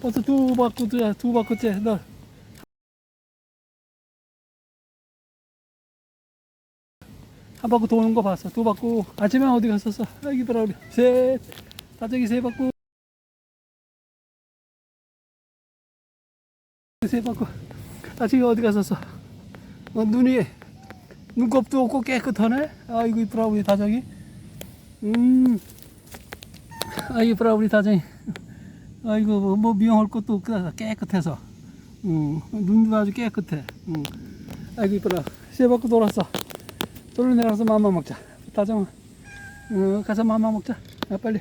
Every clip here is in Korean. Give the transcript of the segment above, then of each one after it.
벌써 두 바퀴째, 두 바퀴째. 너. 한 바퀴 도는 거 봤어. 두 바퀴. 아침에 어디 갔었어? 여기 보라, 우리. 셋. 다정이 세 바퀴. 세 바퀴. 다정이 어디 갔었어? 어, 눈이, 눈곱도 없고 깨끗하네? 아이고, 이쁘라, 우리 다정이. 음. 아, 이쁘라, 우리 다정이. 아이고 뭐, 뭐 미용할 것도 없고 깨끗해서. 음, 눈도 아주 깨끗해. 음. 아이고 이쁘라 세 바퀴 돌았어. 돌로 내려가서 맘마 먹자. 다정아. 어, 가서 맘마 먹자. 아, 빨리.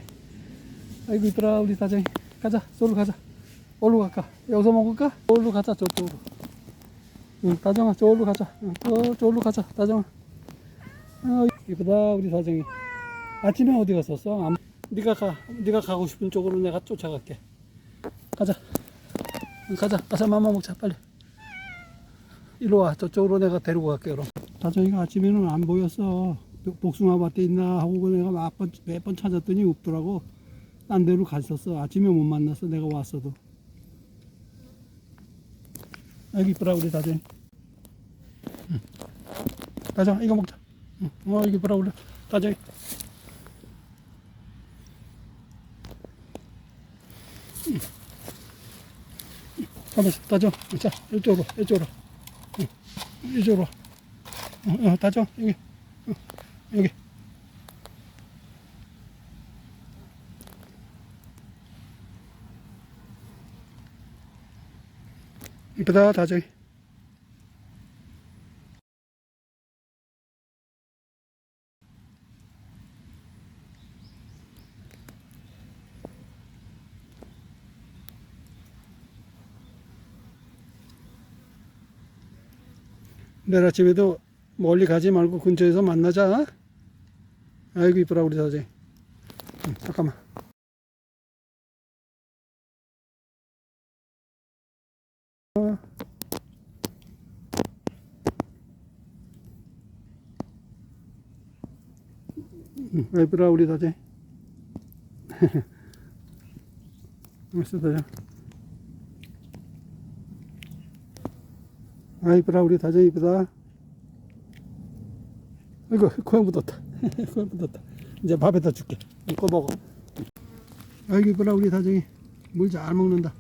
아이고 이쁘라 우리 다정이. 가자 저로 가자. 어디로 갈까? 여기서 먹을까? 저기로 가자 저쪽으로. 응, 다정아 저기로 가자. 응, 저, 저기로 가자 다정아. 어, 이쁘다 우리 다정이. 아침에 어디 갔었어? 안- 네가 가, 네가 가고 싶은 쪽으로 내가 쫓아갈게. 가자. 응, 가자. 가서 맘마 먹자 빨리. 이리 와. 저쪽으로 내가 데리고 갈게 그럼. 다정이가 아침에는 안 보였어. 복- 복숭아 밭에 있나 하고 내가 몇번 찾았더니 없더라고. 딴 데로 갔었어. 아침에 못 만났어. 내가 왔어도. 여기 이쁘라 우리 다정이. 응. 다정아 이거 먹자. 응. 어 여기 이쁘라 우리 다정 이. 가만있어, 따져. 자, 이쪽으로, 이쪽으로. 응, 이쪽으로. 어, 어, 따져. 여기. 어, 여기. 이쁘다, 다져. 내일 아침에도 멀리 가지 말고 근처에서 만나자. 아이고 이쁘라 우리 사제. 응, 잠깐만. 어. 응, 이쁘라 우리 사제. 맛있어 다자. 아 이쁘다. 우리 다정 이쁘다. 아이고 코에 묻었다. 코에 묻었다. 이제 밥에다 줄게. 이거 먹어. 아이고 이쁘다. 우리 다정이. 물 잘 먹는다